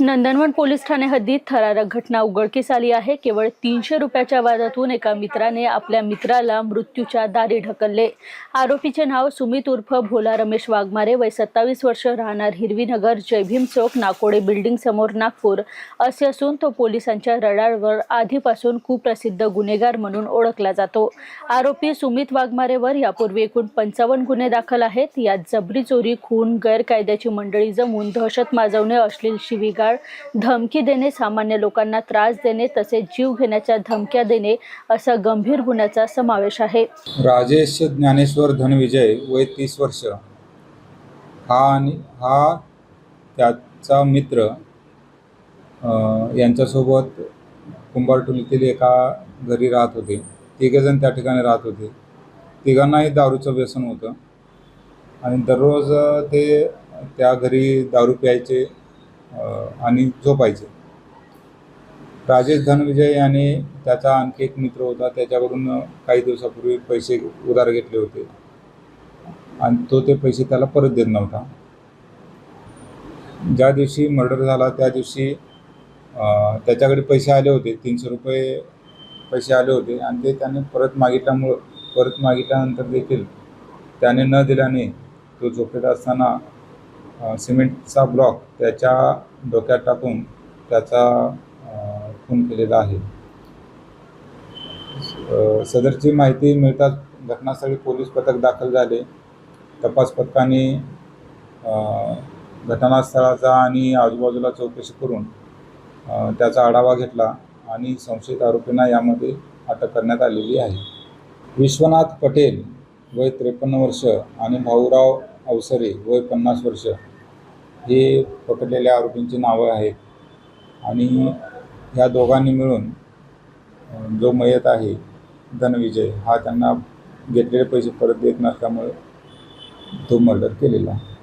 नंदनवन police Thane हद्दीत थरारक घटना उघडकीस आली आहे. केवळ तीनशे रुपयाच्या वादातून एका मित्राने आपल्या मित्राला मृत्यूच्या दारी ढकलले. आरोपीचे नाव सुमित उर्फ भोला रमेश वाघमारे वय सत्तावीस वर्ष राहणार हिरवीनगर जयभीम चौक नाकोडे बिल्डिंग समोर नागपूर असे असून तो पोलिसांच्या रडारवर आधीपासून कुप्रसिद्ध गुन्हेगार म्हणून ओळखला जातो. आरोपी सुमित वाघमारेवर यापूर्वी एकूण पंचावन्न गुन्हे दाखल आहेत. यात जबरी चोरी खून गैरकायद्याची मंडळी जमून दहशत माजवणे अश्लील शिवीगाळ धमकी देणे सामान्य लोकांना त्रास देणे तसेच जीव घेण्याच्या धमक्या देणे असा गंभीर गुन्ह्याचा समावेश आहे. राजेश ज्ञानेश्वर धनविजय वय तीस वर्ष. हा आणि हा त्याचा मित्र यांच्यासोबत कुंभारटोलीतील एका घरी राहत होते. तिघेजण त्या ठिकाणी राहत होते. तिघांनाही दारूचं व्यसन होतं. आणि दररोज ते त्या घरी दारू प्यायचे. आणि झोपायचे. राजेश धनविजय याने त्याचा आणखी एक मित्र होता. त्याच्याकडून काही दिवसापूर्वी पैसे उधार घेतले होते. आणि तो ते पैसे त्याला परत देत नव्हता. ज्या दिवशी मर्डर झाला त्या दिवशी त्याच्याकडे पैसे आले होते. तीनशे रुपये पैसे आले होते. आणि ते त्याने परत मागितल्यामुळं परत मागितल्यानंतर देखील त्याने न दिल्याने तो झोपेत असताना सिमेंटचा ब्लॉक त्याच्या डोक्यात टाकून त्याचा खून केलेला आहे. सदरची माहिती मिळताच घटनास्थळी पोलीस पथक दाखल झाले. तपास पथकाने घटनास्थळाचा आणि आजूबाजूला चौकशी करून त्याचा आढावा घेतला आणि संशयित आरोपींना यामध्ये अटक करण्यात आलेली आहे. विश्वनाथ पटेल वय त्रेपन्न वर्ष आणि भाऊराव अवसरे वय पन्नास वर्ष हे पकडलेल्या आरोपींची नावं आहेत. आणि ह्या दोघांनी मिळून जो मयत आहे धनविजय हा त्यांना घेतलेले पैसे परत देत नसल्यामुळे तो मर्डर केलेला आहे.